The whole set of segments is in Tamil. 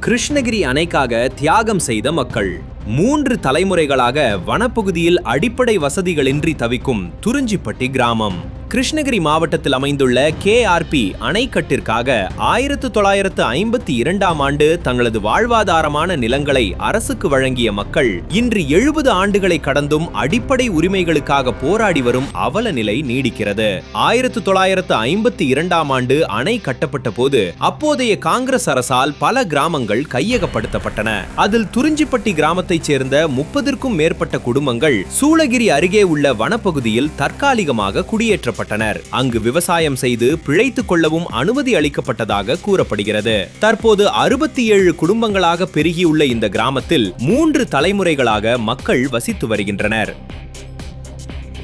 கிருஷ்ணகிரி அணைக்காக தியாகம் செய்த மக்கள். மூன்று தலைமுறைகளாக வனப்பகுதியில் அடிப்படை வசதிகளின்றி தவிக்கும் துறிஞ்சிப்பட்டி கிராமம். கிருஷ்ணகிரி மாவட்டத்தில் அமைந்துள்ள கேஆர்பி அணைக்கட்டிற்காக ஆயிரத்து தொள்ளாயிரத்து ஐம்பத்தி இரண்டாம் ஆண்டு தங்களது வாழ்வாதாரமான நிலங்களை அரசுக்கு வழங்கிய மக்கள் இன்று எழுபது ஆண்டுகளை கடந்தும் அடிப்படை உரிமைகளுக்காக போராடி வரும் அவல நிலை நீடிக்கிறது. ஆயிரத்து தொள்ளாயிரத்து ஐம்பத்தி இரண்டாம் ஆண்டு அணை கட்டப்பட்ட போது அப்போதைய காங்கிரஸ் அரசால் பல கிராமங்கள் கையகப்படுத்தப்பட்டன. அதில் துறிஞ்சிப்பட்டி கிராமத்தைச் சேர்ந்த முப்பதிற்கும் மேற்பட்ட குடும்பங்கள் சூளகிரி அருகே உள்ள வனப்பகுதியில் தற்காலிகமாக குடியேற்ற குடியேற்றப்பட்டனர் அங்கு விவசாயம் செய்து பிழைத்துக் கொள்ளவும் அனுமதி அளிக்கப்பட்டதாக கூறப்படுகிறது. தற்போது அறுபத்தி ஏழு குடும்பங்களாக பெருகியுள்ள இந்த கிராமத்தில் மூன்று தலைமுறைகளாக மக்கள் வசித்து வருகின்றனர்.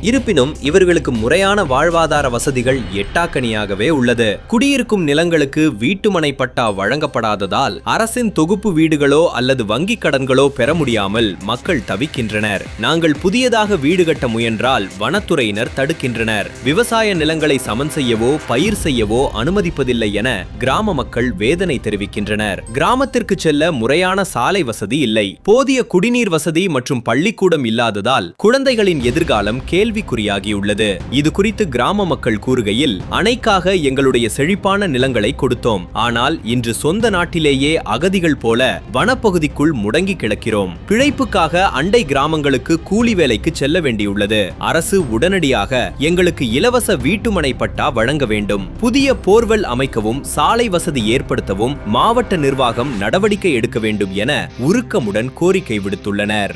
இருப்பினும் இவர்களுக்கு முறையான வாழ்வாதார வசதிகள் எட்டாக்கனியாகவே உள்ளது. குடியிருக்கும் நிலங்களுக்கு வீட்டுமனை பட்டா வழங்கப்படாததால் அரசின் தொகுப்பு வீடுகளோ அல்லது வங்கிக் கடன்களோ பெற முடியாமல் மக்கள் தவிக்கின்றனர். நாங்கள் புதியதாக வீடு கட்ட முயன்றால் வனத்துறையினர் தடுக்கின்றனர். விவசாய நிலங்களை சமன் செய்யவோ பயிர் செய்யவோ அனுமதிப்பதில்லை என கிராம மக்கள் வேதனை தெரிவிக்கின்றனர். கிராமத்திற்கு செல்ல முறையான சாலை வசதி இல்லை. போதிய குடிநீர் வசதி மற்றும் பள்ளிக்கூடம் இல்லாததால் குழந்தைகளின் எதிர்காலம் கேள்வி கேள்விக்குறியாகியுள்ளது. இது குறித்து கிராம மக்கள் கூறுகையில் அணைக்காக எங்களுடைய செழிப்பான நிலங்களை கொடுத்தோம். ஆனால் இன்று சொந்த நாட்டிலேயே அகதிகள் போல வனப்பகுதிக்குள் முடங்கி கிடக்கிறோம். பிழைப்புக்காக அண்டை கிராமங்களுக்கு கூலி வேலைக்கு செல்ல வேண்டியுள்ளது. அரசு உடனடியாக எங்களுக்கு இலவச வீட்டுமனை பட்டா வழங்க வேண்டும். புதிய போர்வெல் அமைக்கவும் சாலை வசதி ஏற்படுத்தவும் மாவட்ட நிர்வாகம் நடவடிக்கை எடுக்க வேண்டும் என உருக்கமுடன் கோரிக்கை விடுத்துள்ளனர்.